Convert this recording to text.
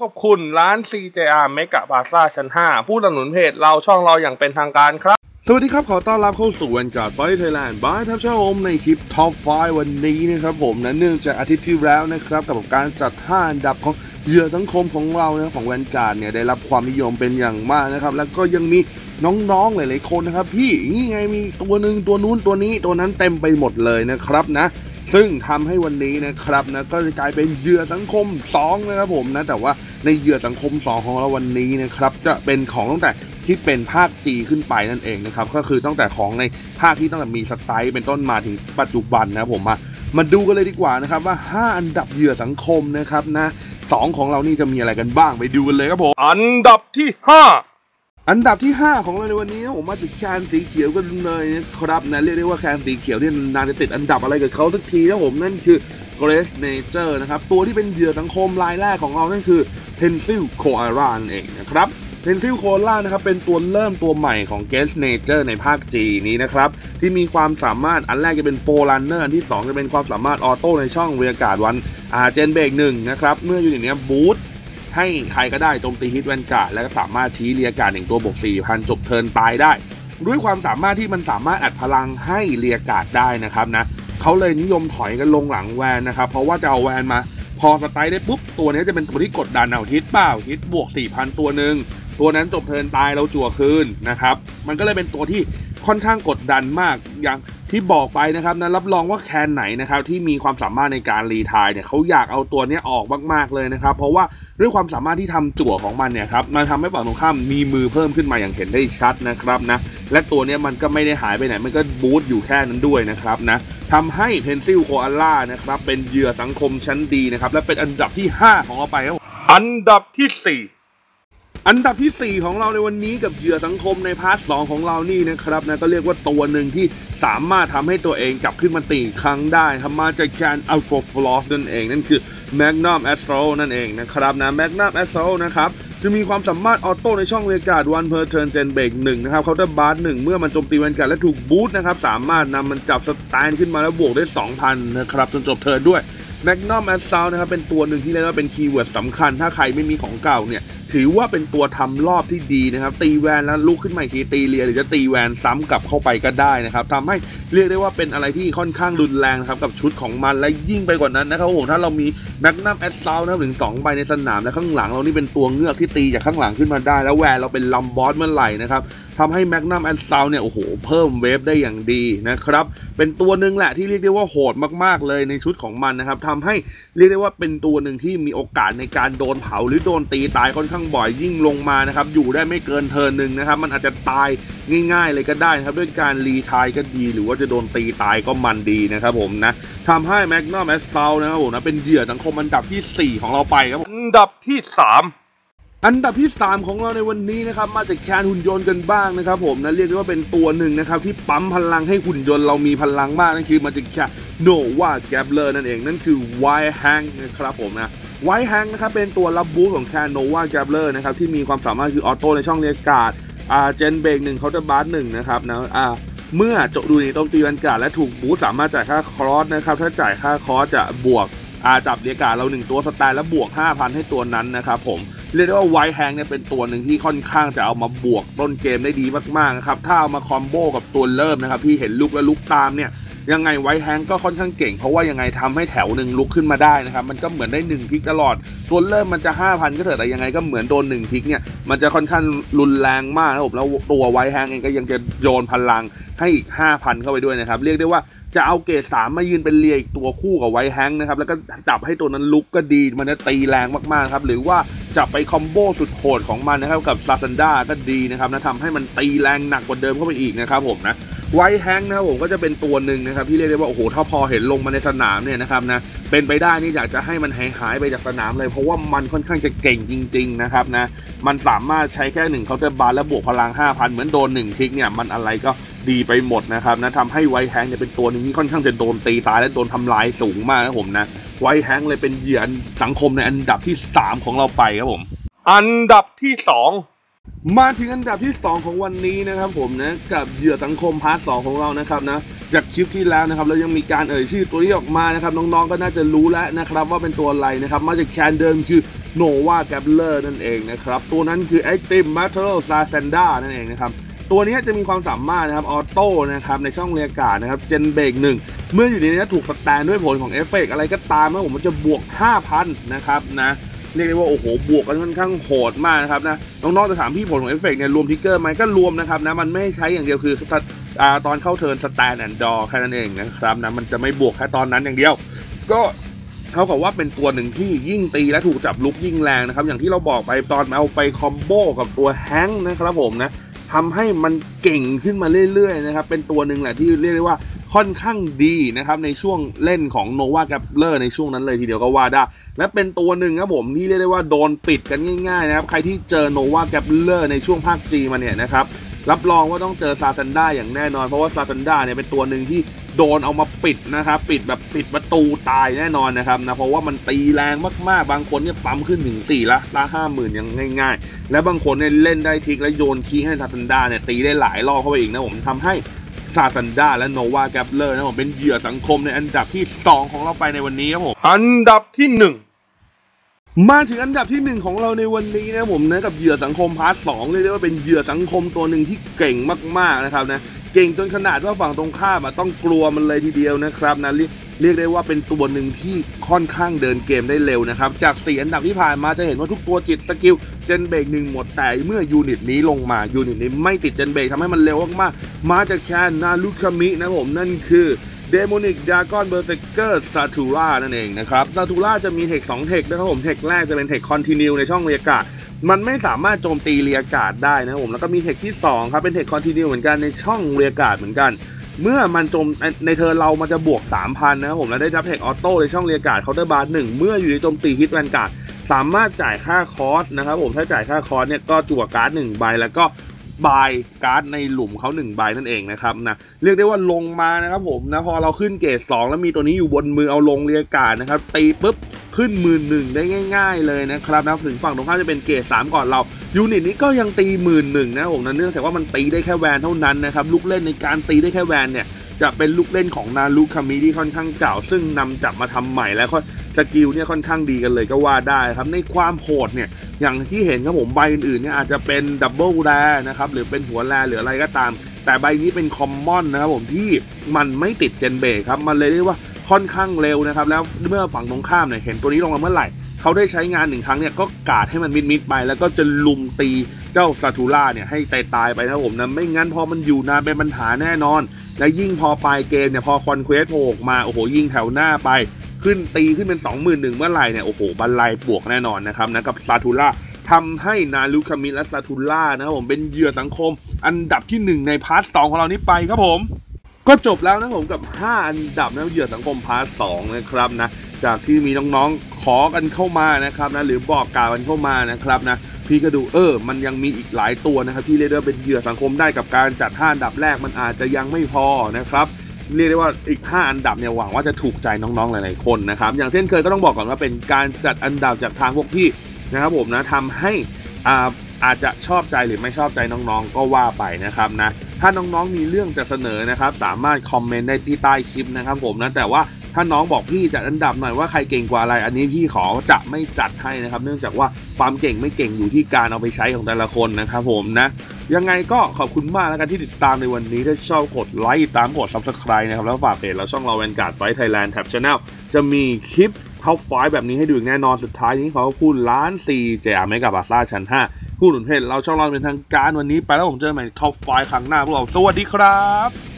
ขอบคุณร้าน CJR เมกะบาซ่าชั้น 5 ผู้สนับสนุนเพจเราช่องเราอย่างเป็นทางการครับ สวัสดีครับ ขอต้อนรับเข้าสู่วันการ์ดไฟไทยแลนด์บายทัพชาอมในคลิปท็อป5วันนี้นะครับผมนะเนื่องจากอาทิตย์ที่แล้วนะครับ กับการจัด 5 อันดับของเหยื่อสังคมของเรานะของแวนการ์ดเนี่ยได้รับความนิยมเป็นอย่างมากนะครับ แล้วก็ยังมีน้องๆหลายๆคนนะครับ พี่นี่ไงมีตัวหนึ่งตัวนู้นตัวนี้ตัวนั้นเต็มไปหมดเลยนะครับนะ ซึ่งทำให้วันนี้นะครับนะก็จะกลายเป็นเหยื่อสังคม2นะครับผมนะแต่ว่าในเหยื่อสังคม 2 ของเราวันนี้นะครับจะเป็นของตั้งแต่ที่เป็นภาค G ขึ้นไปนั่นเองนะครับก็คือตั้งแต่ของในภาคที่ตั้งแต่มีสไตล์เป็นต้นมาถึงปัจจุบันนะครับผมมามาดูกันเลยดีกว่านะครับว่า 5 อันดับเหยื่อสังคมนะครับนะสองของเรานี่จะมีอะไรกันบ้างไปดูกันเลยครับผมอันดับที่ 5 อันดับที่ 5 ของเราในวันนี้ผมมาจากแคนสีเขียวกันเลยนะครับนะเรียกได้ว่าแคนสีเขียวเนี่ยนานจะติดอันดับอะไรกับเขาสักทีนะผมนั่นคือ Grace Nature นะครับ ตัวที่เป็นเหยื่อสังคมรายแรกของเรานั่นคือ Pencil Koala นั่นเองนะครับ Pencil Koala นะครับเป็นตัวเริ่มตัวใหม่ของ Grace Nature ในภาค G นี้นะครับ ที่มีความสามารถอันแรกจะเป็น Forerunner อันที่ 2 จะเป็นความสามารถออโต้ในช่องเรียกาศวันอาเจนเบรกหนึ่งนะครับ เมื่ออยู่ในนี้บูท ให้ใครก็ได้โจมตีฮิตแวนการ์ดแล้วก็สามารถชี้เรียการ์ดหนึ่งตัวบวก4,000 จบเทินตายได้ ด้วยความสามารถที่มันสามารถอัดพลังให้เรียการ์ดได้นะครับนะเขาเลยนิยมถอยกันลงหลังแวนนะครับ เพราะว่าจะเอาแวนมา พอสไตล์ได้ปุ๊บตัวนี้จะเป็นตัวที่กดดันเอาฮิตเปล่าฮิตบวก4,000 ตัวหนึ่งตัวนั้นจบเทินตายเราจั่วคืนนะครับมันก็เลยเป็นตัวที่ค่อนข้างกดดันมากอย่าง ที่บอกไปนะครับนะรับรองว่าแคนไหนนะครับที่มีความสามารถในการรีทายเนี่ยเขาอยากเอาตัวนี้ออกมากๆเลยนะครับ เพราะว่าด้วยความสามารถที่ทำจั่วของมันเนี่ยครับมันทำให้ฝั่งตรงข้ามมีมือเพิ่มขึ้นมาอย่างเห็นได้ชัดนะครับนะและตัวนี้มันก็ไม่ได้หายไปไหนมันก็บูตอยู่แค่นั้นด้วยนะครับนะทำให้เพนซิลโคอาล่านะครับเป็นเหยื่อสังคมชั้นดีนะครับและเป็นอันดับที่ 5 ของเราไปครับอันดับที่ 4 อันดับที่ 4 ของเราในวันนี้กับเหยื่อสังคมในพาร์ท2ของเรานี่นะครับนะก็เรียกว่าตัวหนึ่งที่สามารถทำให้ตัวเองกลับขึ้นมาตีครั้งได้ทำมาจากแคนอัลโกฟลอสนั่นเอง นั่นคือ Magnum Astro นั่นเองนะครับนะ Magnum Astro นะครับจะมีความสามารถออโต้ในช่องเรียกาดวันเพอร์เทิร์นเจนเบรกหนึ่งนะครับเคาน์เตอร์บาร์หนึ่งเมื่อมันโจมตีแวนการ์ดและถูกบูทนะครับสามารถนำมันจับสแตนขึ้นมาแล้วบวกได้ 2,000นะครับจนจบเทิร์นด้วย Magnum Assault นะครับเป็นตัวหนึ่งที่เรียกว่าเป็นคีย์เวิร์ดสำคัญ ถ้าใครไม่มีของเก่าเนี่ย ถือว่าเป็นตัวทำรอบที่ดีนะครับ ตีแวนแล้วลุกขึ้นมาอีกทีตีเลียหรือจะตีแวนซ้ำกลับเข้าไปก็ได้นะครับทำให้เรียกได้ว่าเป็นอะไรที่ค่อนข้างรุนแรงครับกับชุดของมันและยิ่งไปกว่านั้นนะครับผมถ้าเรามี Magnum Assault นะครับถึง2ใบในสนามและข้างหลังเรานี่เป็นตัวเงือกที่ตีจากข้างหลังขึ้นมาได้ แล้วแวนเราเป็นลัมบอสเมื่อไหร่นะครับทำให้ Magnum Assault เนี่ยโอ้โหเพิ่มเวฟได้อย่างดีนะครับเป็นตัวหนึ่งแหละที่เรียกได้ว่าโหดมาก ๆ เลยในชุดของมันนะครับทำให้เรียกได้ว่าเป็นตัวหนึ่งที่มีโอกาสในการโดนเผาหรือโดนตีตายค่อนข้างบ่อยยิ่งลงมานะครับอยู่ได้ไม่เกินเทิร์นหนึ่งนะครับมันอาจจะตายง่าย ๆ เลยก็ได้นะครับด้วยการรีทายก็ดี หรือว่าจะโดนตีตายก็มันดีนะครับผมนะทำให้ Magnum Assault นะครับผมนะเป็นเหยื่อสังคมอันดับที่ 4 ของเราไปครับผมอันดับที่ 3 อันดับที่ 3 ของเราในวันนี้นะครับมาจากแคนหุ่นยนต์กันบ้างนะครับผมนะเรียกได้ว่าเป็นตัวหนึ่งนะครับที่ปั๊มพลังให้หุ่นยนต์เรามีพลังมากนั่นคือมาจากแคนโนวาแกบเลอร์นั่นเองนั่นคือไวแฮงนะครับผมนะไวแฮงนะครับเป็นตัวรับบูสของแคนโนวาแกบเลอร์นะครับที่มีความสามารถคือออโต้ในช่องเรียกการ์ดอ่าเจนเบรกหนึ่งเคาน์เตอร์บาร์หนึ่งนะครับนะอ่าเมื่อจบดูในโจมตีวันการ์ดและถูกบูสสามารถจ่ายค่าคอร์สนะครับ ถ้าจ่ายค่าคอร์สจะบวก อาจับเรียกาเราหนึ่งตัวสแตนแล้วบวก 5,000 ให้ตัวนั้นนะครับผมเรียกได้ว่าไวแฮงเนี่ยเป็นตัวหนึ่งที่ค่อนข้างจะเอามาบวกต้นเกมได้ดีมากๆนะครับถ้าเอามาคอมโบกับตัวเริ่มนะครับที่เห็นลุกและลุกตามเนี่ย ยังไงไวท์แฮงก็ค่อนข้างเก่ง เพราะว่ายังไงทำให้แถวหนึ่งลุกขึ้นมาได้นะครับ มันก็เหมือนได้1พิกตลอดตัวเริ่มมันจะ 5,000 ก็เถอะแต่ยังไงก็เหมือนโดน1พิกเนี่ยมันจะค่อนข้างรุนแรงมากนะครับผมแล้วตัวไวท์แฮงเองก็ยังจะโยนพลังให้อีก 5,000 เข้าไปด้วยนะครับ เรียกได้ว่าจะเอาเกรดสามมายืนเป็นเรียอีกตัวคู่กับไวท์แฮงนะครับแล้วก็จับให้ตัวนั้นลุกก็ดีมันจะตีแรงมากๆครับหรือว่าจับไปคอมโบสุดโหดของมันนะครับกับซาซันดาก็ดีนะครับนะทำให้มันตีแรงหนักกว่าเดิมเข้าไปอีกนะครับผมนะไวแฮงนะครับผมก็จะเป็นตัวหนึ่งนะครับที่เรียกได้ว่าโอ้โหถ้าพอเห็นลงมาในสนามเนี่ยนะครับนะเป็นไปได้นี่อยากจะให้มันหายหายไปจากสนามเลยเพราะว่ามันค่อนข้างจะเก่งจริง ๆนะครับนะมันสามารถใช้แค่หนึ่งเคาน์เตอร์บาร์และบวกพลัง 5,000 เหมือนโดนหนึ่งทิกเนี่ยมันอะไรก็ดีไปหมดนะครับนะทำให้ไวแฮงเนี่ยเป็นตัวหนึงที่ค่อนข้างจะโดนตีตายและโดนทำลายสูงมากนะครับผมนะไวแฮงเลยเป็นเหยื่อสังคมในอันดับที่ 3 ของเราไปครับผมอันดับที่ มาถึงอันดับที่ 2 ของวันนี้นะครับผมนะกับเหยื่อสังคมพาร์ทสของเรานะครับนะจากคลิปที่แล้วนะครับเรายังมีการเอ่ยชื่อตัวนี้ออกมานะครับน้องๆก็น่าจะรู้แล้วนะครับว่าเป็นตัวอะไรนะครับมาจากแคนเดิมคือ Nova Gambler นั่นเองนะครับตัวนั้นคือ Active Material s a s a n d a นั่นเองนะครับตัวนี้จะมีความสามารถนะครับออโต้นะครับในช่องเรียกาศนะครับเจนเบรกหนึ่งเมื่ออยู่ในนี้ถูกสแตนด้วยผลของเอฟเฟกอะไรก็ตามนะผมมันจะบวก 5,000นะครับนะ เรียกได้ว่าโอ้โหบวกกันค่อนข้างโหดมากนะครับนะน้องๆจะถามพี่ผลของเอฟเฟกเนี่ยรวมทิกเกอร์ไหมก็รวมนะครับนะมันไม่ใช้อย่างเดียวคือตอนเข้าเทิร์นสแตนแอนด์ดอแค่นั้นเองนะครับนะมันจะไม่บวกแค่ตอนนั้นอย่างเดียว ก็เท่ากับว่าเป็นตัวหนึ่งที่ยิ่งตีและถูกจับลุกยิ่งแรงนะครับอย่างที่เราบอกไปตอนเอาไปคอมโบกับตัวแฮงค์นะครับผมนะ ทำให้มันเก่งขึ้นมาเรื่อยๆนะครับเป็นตัวหนึ่งแหละที่เรียกได้ว่าค่อนข้างดีนะครับในช่วงเล่นของโนวาแกปเลอร์ในช่วงนั้นเลยทีเดียวก็ว่าได้ และเป็นตัวหนึ่งครับผมที่เรียกได้ว่าโดนปิดกันง่ายๆนะครับใครที่เจอโนวาแกปเลอร์ในช่วงภาคจีมาเนี่ยนะครับรับรองว่าต้องเจอซาซันด้าอย่างแน่นอน เพราะว่าซาซันด้าเนี่ยเป็นตัวหนึ่งที่ โดนเอามาปิดนะครับปิดแบบปิดประตูตายแน่นอนนะครับนะเพราะว่ามันตีแรงมากๆ บางคนเนี่ยปั๊มขึ้นถึงตีละละห้าหมื่นยังง่าย ๆ และบางคนเนี่ยเล่นได้ทิกและโยนคีให้ซาซันดาเนี่ยตีได้หลายรอบเข้าไปอีกนะผมทำให้ซาซันดาและโนวาแกปเลอร์นะผมเป็นเหยื่อสังคมในอันดับที่ 2 ของเราไปในวันนี้ครับผมอันดับที่หนึ่ง มาถึงอันดับที่ 1 ของเราในวันนี้นะผมนะกับเหยื่อสังคมพาร์ทสองเรียกได้ว่าเป็นเหยื่อสังคมตัวหนึ่งที่เก่งมากๆนะครับนะเก่งจนขนาดว่าฝั่งตรงข้ามต้องกลัวมันเลยทีเดียวนะครับนะเรียกเรียกได้ว่าเป็นตัวหนึ่งที่ค่อนข้างเดินเกมได้เร็วนะครับ จากสี่อันดับที่ผ่านมาจะเห็นว่าทุกตัวจิตสกิลเจนเบรกหนึ่งหมดแต่เมื่อยูนิตนี้ลงมายูนิตนี้ไม่ติดเจนเบรกทำให้มันเร็วมากๆมาจากแคนนาลุคามินะผมนั่นคือ เดโมนิกดากอนเบอร์เซเกอร์ซาทูรานั่นเองนะครับซาทูราจะมีเทค2เทคนะครับผมเทคแรกจะเป็นเทคคอนติเนียในช่องเรียกาศมันไม่สามารถโจมตีเรียกาศได้นะครับผมแล้วก็มีเทคที่2ครับเป็นเทคคอนติเนียเหมือนกันในช่องเรียกาศเหมือนกัน เมื่อมันโจมในเธอเรามันจะบวก 3,000นะครับผมแล้วได้รับเทคออโต้ในช่องเรียกาศเคาน์เตอร์บาร์หนึ่งเมื่ออยู่ในโจมตีฮิตแวนการ์ดสามารถจ่ายค่าคอสนะครับผมถ้าจ่ายค่าคอสเนี่ยก็จั่วการ์ดหนึ่งใบแล้วก็ บายการ์ดในหลุมเขา1ใบนั่นเองนะครับนะเรียกได้ว่าลงมานะครับผมนะพอเราขึ้นเกรด2แล้วมีตัวนี้อยู่บนมือเอาลงเรียกาศนะครับตีปุ๊บขึ้นหมื่นหนึ่งได้ง่าย ๆ เลยนะครับนะถึงฝั่งตรงข้ามจะเป็นเกรด3ก่อนเรายูนิตนี้ก็ยังตีหมื่นหนึ่งนะผมนะเนื่องจากว่ามันตีได้แค่แวนเท่านั้นนะครับลูกเล่นในการตีได้แค่แวนเนี่ย จะเป็นลูกเล่นของนารุคามิที่ค่อนข้างเก่า ซึ่งนำจับมาทำใหม่แล้วก็สกิลเนี่ยค่อนข้างดีกันเลยก็ว่าได้ครับในความโหดเนี่ยอย่างที่เห็นครับผมใบอื่นๆเนี่ยอาจจะเป็นดับเบิลแรนะครับหรือเป็นหัวแรหรืออะไรก็ตาม แต่ใบนี้เป็นคอมมอนนะครับผมที่มันไม่ติดเจนเบรกครับมันเลยเรียกว่าค่อนข้างเร็วนะครับแล้วเมื่อฝั่งตรงข้ามเนี่ยเห็นตัวนี้ลงมาเมื่อไหร่ เขาได้ใช้งานหนึ่งครั้งเนี่ยก็กาดให้มันมิดมิดไป แล้วก็จะลุมตีเจ้าซาทูล่าเนี่ยให้ตายตายไปนะผมนะไม่งั้นพอมันอยู่นานเป็นปัญหาแน่นอน และยิ่งพอปลายเกมเนี่ยพอคอนเควสโผล่มาโอ้โหยิงแถวหน้าไปขึ้นตีขึ้นเป็น 21,000เมื่อไหร่เนี่ยโอ้โหบันไลบวกแน่นอนนะครับนะกับซาทูล่าทำให้นารุคามิและซาทูล่านะครับผมเป็นเหยื่อสังคม อันดับที่ 1 ในพาร์ทสของเรานี้ไปครับผม ก็จบแล้วนะผมกับ 5 อันดับนะเหยื่อสังคมพาร์ทสนะครับนะจากที่มีน้องๆขอกันเข้ามานะครับนะหรือบอกกล่าวกันเข้ามานะครับนะพี่ก็ดูเออ มันยังมีอีกหลายตัวนะครับที่เรียกได้ว่าเป็นเหยื่อสังคมได้กับการจัด 5 อันดับแรกมันอาจจะยังไม่พอนะครับเรียกได้ว่าอีก 5 อันดับเนี่ยหวังว่าจะถูกใจน้องๆหลายๆคนนะครับอย่างเช่นเคยก็ต้องบอกก่อนว่าเป็นการจัดอันดับจากทางพวกพี่นะครับผมนะทำให้อ่าอาจจะชอบใจหรือไม่ชอบใจน้องๆ ก็ว่าไปนะครับนะ ถ้าน้องๆมีเรื่องจะเสนอนะครับ สามารถคอมเมนต์ได้ที่ใต้คลิปนะครับผมนะแต่ว่าถ้าน้องบอกพี่จัดอันดับหน่อยว่าใครเก่งกว่าอะไร อันนี้พี่ขอจะไม่จัดให้นะครับ เนื่องจากว่าความเก่งไม่เก่งอยู่ที่การเอาไปใช้ของแต่ละคนนะครับผมนะยังไงก็ขอบคุณมากแล้วกันที่ติดตามในวันนี้ถ้าชอบกดไลค์ตามกด subscribe นะครับ แล้วฝากเพจแล้วช่องเราแวนการ์ดไฟไทยแลนด์แท็บชาแนลจะมีคลิปท็อปไฟแบบนี้ให้ดูแน่นอนสุดท้ายนี้ขอขอบคุณร้านซีเจอาเมกับบาซ่าชั้น 5 ผู้หนุนเพจเราช่องเราเป็นทางการวันนี้ ไปแล้วผมเจอใหม่ท็อปไฟครั้งหน้าพวกเราสวัสดีครับ